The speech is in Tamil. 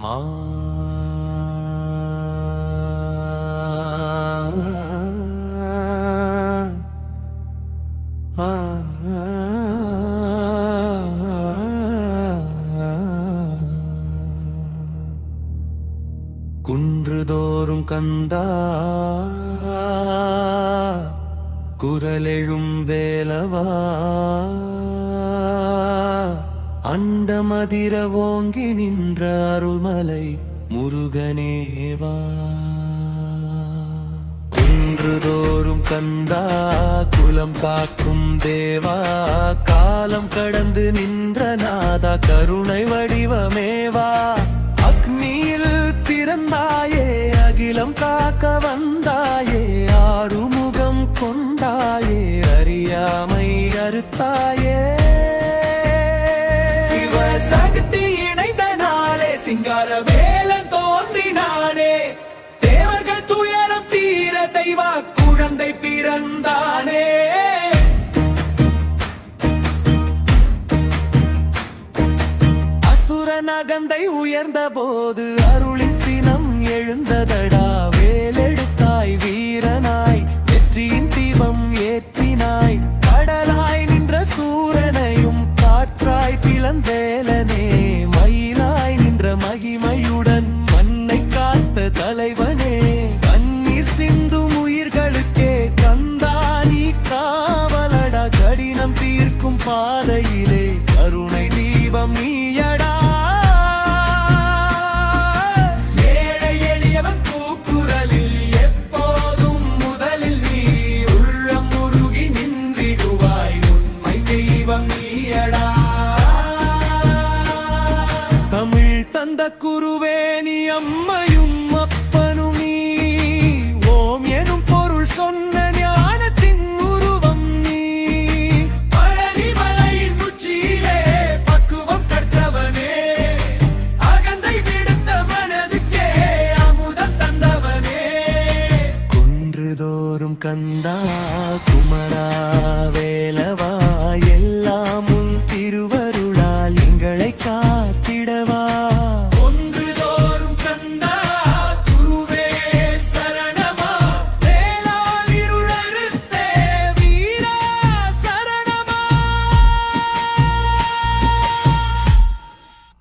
மா. குன்றுதோறும் கந்தா. குரலெழும் வேலவா. அண்டமதிர ஓங்கி நின்ற அருள்மலை முருகனேவா இன்றுதோறும் கந்தா குலம் காக்கும் தேவா. காலம் கடந்து நின்ற நாதா கருணை வடிவமேவா அக்னியில் பிறந்தாயே அகிலம் காக்க வந்தாயே ஆறுமுகம் கொண்டாயே அறியாமை அறுத்தாயே. நகந்தை உயர்ந்த போது அருளி சினம் எழுந்ததடா. வேலெடுத்தாய் வீரனாய் வெற்றியின் தீபம் ஏற்றினாய். கடலாய் நின்ற சூரனையும் காற்றாய் பிளந்தேலனே. மயிலாய் நின்ற மகிமையுடன் மண்ணை காத்த தலைவனே. கண்ணீர் சிந்தும் உயிர்களுக்கே கந்தானி காவலடா. கடினம் தீர்க்கும் பாதையிலே கருணை தீபம் நீயா குருவே நீ அம்மையும் அப்பனும். நீ ஓம் எனும் பொருள் சொன்ன ஞானத்தின் உருவம் நீ. பழனிமலையின் உச்சியிலே பக்குவம் கற்றவனே. அகந்தை விடுத்த மனதுக்கே அமுதம் கந்தா குமரா வேலவா எல்லாம் திருவருளால் எங்களை காத்திடவா.